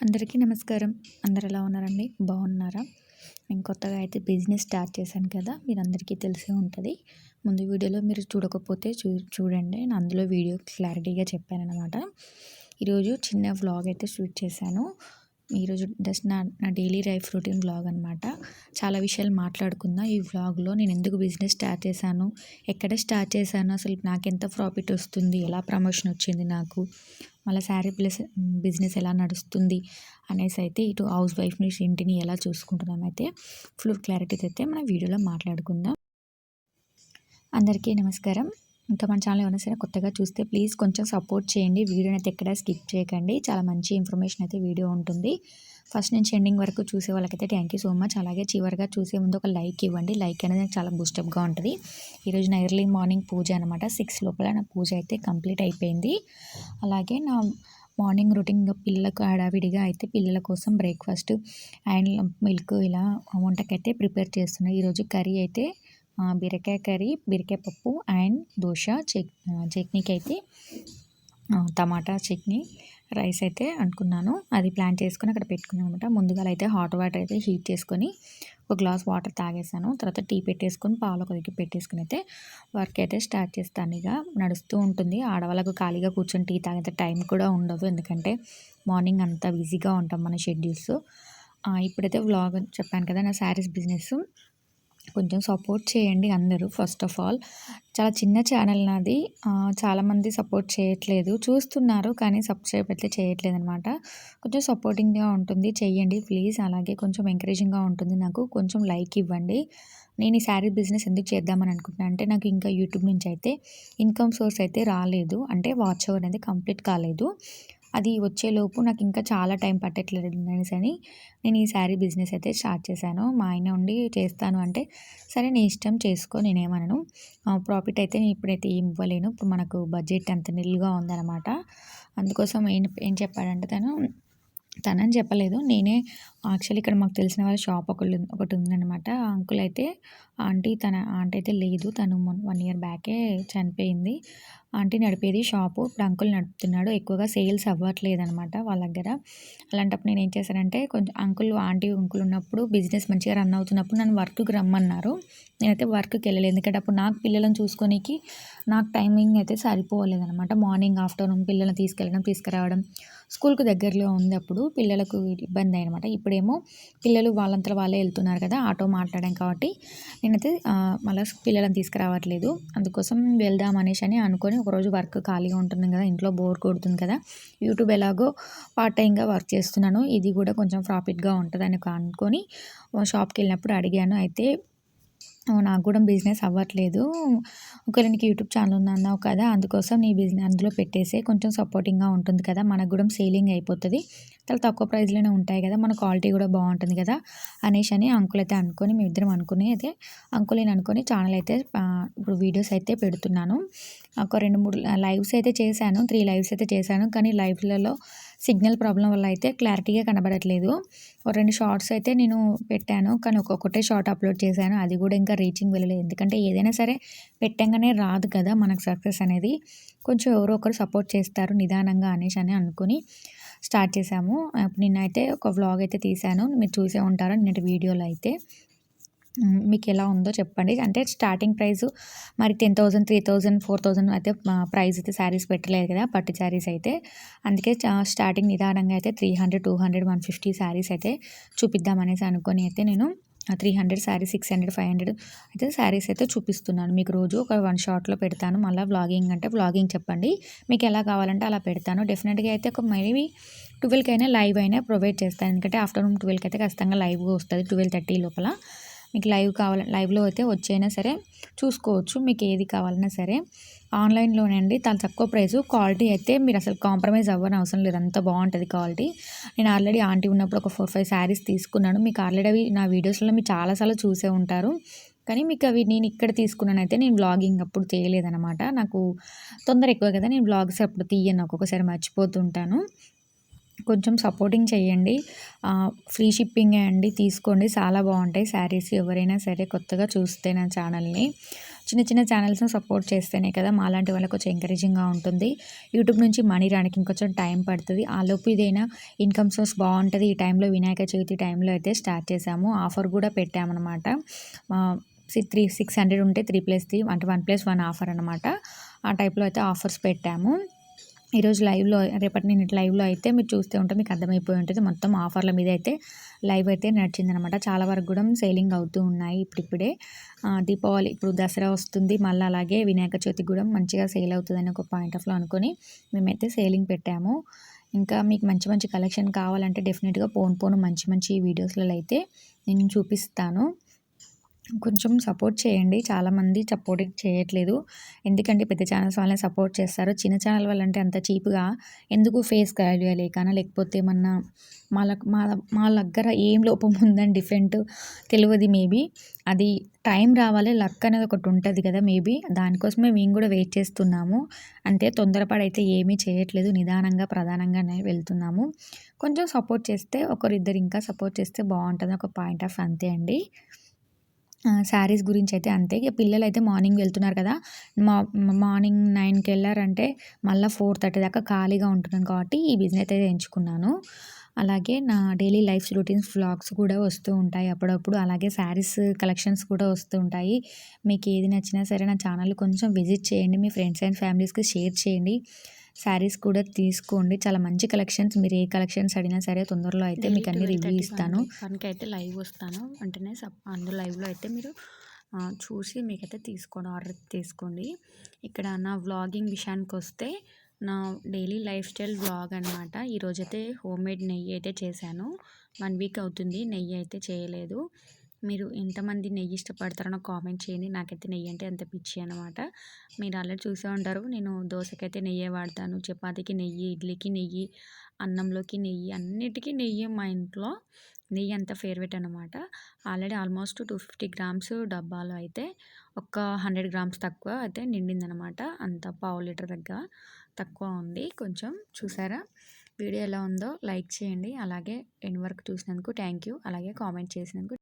అందరికీ నమస్కారం. అందరు ఎలా ఉన్నారండి? బాగున్నారా? నేను కొత్తగా అయితే బిజినెస్ స్టార్ట్ చేశాను కదా మీరు అందరికీ తెలిసే ఉంటుంది. ముందు వీడియోలో మీరు చూడకపోతే చూ చూడండి. నేను అందులో వీడియో క్లారిటీగా చెప్పాను అనమాట ఈరోజు చిన్న వ్లాగ్ అయితే షూట్ చేశాను. ఈరోజు జస్ట్ నా నా డైలీ లైఫ్ రొటీన్ వ్లాగ్ అనమాట చాలా విషయాలు మాట్లాడుకుందాం. ఈ వ్లాగ్లో నేను ఎందుకు బిజినెస్ స్టార్ట్ చేశాను ఎక్కడ స్టార్ట్ చేశాను అసలు నాకు ఎంత ప్రాఫిట్ వస్తుంది ఎలా ప్రమోషన్ వచ్చింది నాకు మళ్ళీ శారీ ప్లస్ బిజినెస్ ఎలా నడుస్తుంది అనేసి అయితే ఇటు హౌస్ వైఫ్ని ఇంటిని ఎలా చూసుకుంటున్నాం అయితే ఫుల్ క్లారిటీ అయితే మన వీడియోలో మాట్లాడుకుందాం. అందరికీ నమస్కారం. ఇంకా మన ఛానల్ ఏమైనా సరే కొత్తగా చూస్తే ప్లీజ్ కొంచెం సపోర్ట్ చేయండి. వీడియోని అయితే ఎక్కడ స్కిప్ చేయకండి. చాలా మంచి ఇన్ఫర్మేషన్ అయితే వీడియో ఉంటుంది. ఫస్ట్ నుంచి ఎండింగ్ వరకు చూసే వాళ్ళకైతే థ్యాంక్ యూ సో మచ్ అలాగే చివరిగా చూసే ముందు ఒక లైక్ ఇవ్వండి. లైక్ అనేది నాకు చాలా బూస్టప్గా ఉంటుంది. ఈరోజు నా ఎర్లీ మార్నింగ్ పూజ అనమాట సిక్స్ లోపల నా పూజ అయితే కంప్లీట్ అయిపోయింది. అలాగే నా మార్నింగ్ రొటీన్ పిల్లలకు హడావిడిగా అయితే పిల్లల కోసం బ్రేక్ఫాస్ట్ అండ్ మిల్క్ ఇలా వంటకైతే ప్రిపేర్ చేస్తున్నాయి ఈరోజు కర్రీ అయితే బీరకాయ కర్రీ బీరకాయ పప్పు అండ్ దోశ చట్నీ చట్నీకి అయితే టమాటా చట్నీ రైస్ అయితే అనుకున్నాను. అది ప్లాన్ చేసుకొని అక్కడ పెట్టుకున్నాను అనమాట ముందుగా అయితే హాట్ వాటర్ అయితే హీట్ చేసుకొని ఒక గ్లాస్ వాటర్ తాగేసాను. తర్వాత టీ పెట్టేసుకొని పాలు ఒక దగ్గర పెట్టేసుకుని అయితే వర్క్ అయితే స్టార్ట్ చేస్తాను. ఇక నడుస్తూ ఉంటుంది. ఆడవాళ్ళకు ఖాళీగా కూర్చొని టీ తాగేంత టైం కూడా ఉండదు. ఎందుకంటే మార్నింగ్ అంతా బిజీగా ఉంటాం మన షెడ్యూల్స్. ఇప్పుడైతే వ్లాగ్ చెప్పాను కదా నా శారీస్ బిజినెస్. కొంచెం సపోర్ట్ చేయండి అందరూ ఫస్ట్ ఆఫ్ ఆల్ చాలా చిన్న ఛానల్ నాది. చాలామంది సపోర్ట్ చేయట్లేదు. చూస్తున్నారు కానీ సబ్స్క్రైబ్ అయితే చేయట్లేదు అనమాట కొంచెం సపోర్టింగ్గా ఉంటుంది. చెయ్యండి ప్లీజ్ అలాగే కొంచెం ఎంకరేజింగ్గా ఉంటుంది నాకు. కొంచెం లైక్ ఇవ్వండి. నేను ఈ శారీ బిజినెస్ ఎందుకు చేద్దామని అనుకుంటున్నాను అంటే నాకు ఇంకా యూట్యూబ్ నుంచి అయితే ఇన్కమ్ సోర్స్ అయితే రాలేదు. అంటే వాచ్ అవర్ అనేది కంప్లీట్ కాలేదు. అది వచ్చేలోపు నాకు ఇంకా చాలా టైం పట్టట్లేదు అనేసి అని నేను ఈ శారీ బిజినెస్ అయితే స్టార్ట్ చేశాను. మా ఆయన ఉండి చేస్తాను అంటే సరే నీ ఇష్టం చేసుకో నేనేమనను. ప్రాఫిట్ అయితే నేను ఇప్పుడైతే ఏం ఇవ్వలేను. ఇప్పుడు మనకు బడ్జెట్ అంత నిల్గా ఉందన్నమాట. అందుకోసం ఏం ఏం చెప్పాడంటే తను తనని చెప్పలేదు. నేనే యాక్చువల్లీ ఇక్కడ మాకు తెలిసిన వాళ్ళ షాప్ ఒకళ్ళు ఒకటి ఉందన్నమాట. అంకుల్ అయితే ఆంటీ తన ఆంటీ అయితే లేదు. తను వన్ ఇయర్ బ్యాకే చనిపోయింది. ఆంటీ నడిపేది షాపు ఇప్పుడు అంకుల్ నడుపుతున్నాడు. ఎక్కువగా సేల్స్ అవ్వట్లేదు అనమాట వాళ్ళ దగ్గర. అలాంటప్పుడు నేను ఏం చేశానంటే కొంచెం అంకుల్ ఆంటీ అంకుల్ ఉన్నప్పుడు బిజినెస్ మంచిగా రన్ అవుతున్నప్పుడు నన్ను వర్క్కి రమ్మన్నారు. నేనైతే వర్క్కి వెళ్ళలేదు. ఎందుకంటే అప్పుడు నాకు పిల్లలను చూసుకోనికి నాకు టైమింగ్ అయితే సరిపోలేదు అనమాట మార్నింగ్ ఆఫ్టర్నూన్ పిల్లల్ని తీసుకెళ్ళడం తీసుకురావడం. స్కూల్కు దగ్గరలో ఉంది అప్పుడు పిల్లలకు ఇబ్బంది అనమాట ఇప్పుడేమో పిల్లలు వాళ్ళంతా వాళ్ళే వెళ్తున్నారు కదా ఆటో మాట్లాడాం కాబట్టి. నేనైతే మళ్ళీ పిల్లలను తీసుకురావట్లేదు. అందుకోసం వెళ్దాం అనేసి అని అనుకొని ఒకరోజు వర్క్ ఖాళీగా ఉంటుంది కదా ఇంట్లో బోర్ కొడుతుంది కదా. యూట్యూబ్ ఎలాగో పార్ట్ టైంగా వర్క్ చేస్తున్నాను. ఇది కూడా కొంచెం ప్రాఫిట్గా ఉంటుందని అనుకొని షాప్కి వెళ్ళినప్పుడు అడిగాను. అయితే నాకు కూడా బిజినెస్ అవ్వట్లేదు. ఒకవేళ నీకు యూట్యూబ్ ఛానల్ ఉందన్నావు కదా అందుకోసం నీ బిజినెస్ అందులో పెట్టేసే కొంచెం సపోర్టింగ్గా ఉంటుంది కదా మనకు కూడా సేలింగ్ అయిపోతుంది. చాలా తక్కువ ప్రైస్లోనే ఉంటాయి కదా మన క్వాలిటీ కూడా బాగుంటుంది కదా అనేసి అని అంకుల్ అయితే అనుకొని మేము ఇద్దరం అనుకుని అయితే అంకుల్ నేను అనుకొని ఛానల్ అయితే ఇప్పుడు వీడియోస్ అయితే పెడుతున్నాను. ఒక రెండు మూడు లైవ్స్ అయితే చేశాను త్రీ లైవ్స్ అయితే చేశాను కానీ లైవ్లలో సిగ్నల్ ప్రాబ్లం వల్ల అయితే క్లారిటీగా కనబడట్లేదు. ఒక రెండు షార్ట్స్ అయితే నేను పెట్టాను. కానీ ఒక్కొక్కటే షార్ట్ అప్లోడ్ చేశాను. అది కూడా ఇంకా రీచింగ్ వెళ్ళలేదు. ఎందుకంటే ఏదైనా సరే పెట్టంగానే రాదు కదా మనకు సక్సెస్ అనేది. కొంచెం ఎవరో ఒకరు సపోర్ట్ చేస్తారు నిదానంగా అనేసి అని అనుకుని స్టార్ట్ చేశాము. నిన్నైతే ఒక వ్లాగ్ అయితే తీశాను. మీరు చూసే ఉంటారు నిన్నటి వీడియోలో అయితే. మీకు ఎలా ఉందో చెప్పండి. అంటే స్టార్టింగ్ ప్రైస్ మరి ten thousand three thousand four thousand అయితే ప్రైస్ అయితే శారీస్ పెట్టలేదు కదా పట్టు శారీస్ అయితే. అందుకే స్టార్టింగ్ నిదానంగా అయితే three hundred two hundred one fifty saris అయితే చూపిద్దామనేసి అనుకొని అయితే నేను three hundred sari six hundred five hundred అయితే శారీస్ అయితే చూపిస్తున్నాను. మీకు రోజు ఒక వన్ షార్ట్లో పెడతాను. మళ్ళీ వ్లాగింగ్ అంటే వ్లాగింగ్ చెప్పండి. మీకు ఎలా కావాలంటే అలా పెడతాను. డెఫినెట్గా అయితే ఒక మేబీ ట్వెల్వ్కి అయినా లైవ్ అయినా ప్రొవైడ్ చేస్తాను. ఎందుకంటే ఆఫ్టర్నూన్ ట్వెల్వ్కి అయితే ఖచ్చితంగా లైవ్గా వస్తుంది ట్వెల్వ్ థర్టీ లోపల. మీకు లైవ్ కావాల లైవ్లో అయితే వచ్చైనా సరే చూసుకోవచ్చు మీకు ఏది కావాలన్నా సరే. ఆన్లైన్లోనే అండి చాలా తక్కువ ప్రైస్ క్వాలిటీ అయితే మీరు అసలు కాంప్రమైజ్ అవ్వని అవసరం లేదు. అంత బాగుంటుంది క్వాలిటీ. నేను ఆల్రెడీ ఆంటీ ఉన్నప్పుడు ఒక ఫోర్ ఫైవ్ శారీస్ తీసుకున్నాను. మీకు ఆల్రెడీ అవి నా వీడియోస్లో మీరు చాలాసార్లు చూసే ఉంటారు. కానీ మీకు అవి నేను ఇక్కడ తీసుకున్నాను అయితే నేను బ్లాగింగ్ అప్పుడు చేయలేదన్నమాట. నాకు తొందర ఎక్కువ కదా నేను బ్లాగ్స్ అప్పుడు తీయను. ఒక్కొక్కసారి మర్చిపోతుంటాను. కొంచెం సపోర్టింగ్ చేయండి ఫ్రీ షిప్పింగే అండి తీసుకోండి. చాలా బాగుంటాయి శారీస్ ఎవరైనా సరే కొత్తగా చూస్తే నా ఛానల్ని చిన్న చిన్న ఛానల్స్ని సపోర్ట్ చేస్తేనే కదా మాలాంటి వాళ్ళకి కొంచెం ఎంకరేజింగ్గా ఉంటుంది. యూట్యూబ్ నుంచి మనీ రానికి ఇంకొంచెం టైం పడుతుంది. ఆలోపు ఇదైనా ఇన్కమ్ సోర్స్ బాగుంటుంది. ఈ టైంలో వినాయక చవితి టైంలో అయితే స్టార్ట్ చేసాము ఆఫర్ కూడా పెట్టామన్నమాట. త్రీ సిక్స్ హండ్రెడ్ ఉంటే త్రీ ప్లస్ త్రీ అంటే వన్ ప్లస్ వన్ ఆఫర్ అనమాట ఆ టైప్లో అయితే ఆఫర్స్ పెట్టాము. ఈరోజు లైవ్లో రేపటి నేను లైవ్లో అయితే మీరు చూస్తే ఉంటే మీకు అర్థమైపోయి ఉంటుంది. మొత్తం ఆఫర్ల మీద అయితే లైవ్ అయితే నడిచిందనమాట. చాలా వరకు కూడా సేలింగ్ అవుతూ ఉన్నాయి ఇప్పుడిప్పుడే. దీపావళి ఇప్పుడు దసరా వస్తుంది. మళ్ళీ అలాగే వినాయక చవితి కూడా మంచిగా సేల్ అవుతుందని ఒక పాయింట్ ఆఫ్లో అనుకొని మేమైతే సేలింగ్ పెట్టాము. ఇంకా మీకు మంచి మంచి కలెక్షన్ కావాలంటే డెఫినెట్గా పోను పోను మంచి మంచి వీడియోస్లలో అయితే నేను చూపిస్తాను. కొంచెం సపోర్ట్ చేయండి. చాలామంది సపోర్ట్ చేయట్లేదు. ఎందుకంటే పెద్ద ఛానల్స్ వాళ్ళని సపోర్ట్ చేస్తారు. చిన్న ఛానల్ వాళ్ళంటే అంత చీప్గా ఎందుకు ఫేస్ ఐడియా లేకనా? లేకపోతే ఏమన్నా మా మా మా దగ్గర ఏం లోపం ఉందని డిఫరెంట్ తెలియదు మేబీ. అది టైం రావాలి. లక్ అనేది ఒకటి ఉంటుంది కదా మేబీ. దానికోసమే మేము కూడా వెయిట్ చేస్తున్నాము. అంతే తొందరపడి అయితే ఏమీ చేయట్లేదు. నిదానంగా ప్రధానంగానే వెళ్తున్నాము. కొంచెం సపోర్ట్ చేస్తే ఒకరిద్దరు ఇంకా సపోర్ట్ చేస్తే బాగుంటుంది. ఒక పాయింట్ ఆఫ్ అంతే అండి. శారీస్ గురించి అయితే అంతే. ఇక పిల్లలు అయితే మార్నింగ్ వెళ్తున్నారు కదా. మా మార్నింగ్ నైన్కి వెళ్ళారంటే మళ్ళీ ఫోర్ థర్టీ దాకా ఖాళీగా ఉంటున్నాను కాబట్టి ఈ బిజినెస్ అయితే ఎంచుకున్నాను. అలాగే నా డైలీ లైఫ్ రొటీన్స్ వ్లాగ్స్ కూడా వస్తూ ఉంటాయి అప్పుడప్పుడు. అలాగే శారీస్ కలెక్షన్స్ కూడా వస్తూ ఉంటాయి. మీకు ఏది నచ్చినా సరే నా ఛానల్ కొంచెం విజిట్ చేయండి. మీ ఫ్రెండ్స్ అండ్ ఫ్యామిలీస్కి షేర్ చేయండి. శారీస్ కూడా తీసుకోండి. చాలా మంచి కలెక్షన్స్. మీరు ఏ కలెక్షన్స్ అడిగినా సరే తొందరలో అయితే మీకు అన్ని రివ్యూ ఇస్తాను. అయితే లైవ్ వస్తాను. వెంటనే అందులో లైవ్లో అయితే మీరు చూసి మీకైతే తీసుకోండి. ఆర్డర్ తీసుకోండి. ఇక్కడ నా వ్లాగింగ్ విషయానికి వస్తే నా డైలీ లైఫ్ స్టైల్ వ్లాగ్ అనమాట ఈరోజైతే హోమ్ మేడ్ నెయ్యి అయితే చేశాను. వన్ వీక్ అవుతుంది. నెయ్యి అయితే చేయలేదు. మీరు ఎంతమంది నెయ్యి ఇష్టపడతారో నాకు కామెంట్ చేయండి. నాకైతే నెయ్యి అంటే ఎంత పిచ్చి అనమాట. మీరు ఆల్రెడీ చూసే ఉంటారు. నేను దోశకైతే నెయ్యే వాడతాను. చపాతీకి నెయ్యి ఇడ్లీకి నెయ్యి అన్నంలోకి నెయ్యి అన్నిటికీ నెయ్యి మా ఇంట్లో నెయ్యి అంత ఫేవరెట్ అనమాట. Already almost two fifty grams డబ్బాలో అయితే ఒక హండ్రెడ్ గ్రామ్స్ తక్కువ అయితే నిండిందనమాట. అంత పావు లీటర్ దగ్గర తక్కువ ఉంది. కొంచెం చూసారా? వీడియో ఎలా ఉందో లైక్ చేయండి. అలాగే ఎండ్ వరకు చూసినందుకు థ్యాంక్ యూ. అలాగే కామెంట్ చేసినందుకు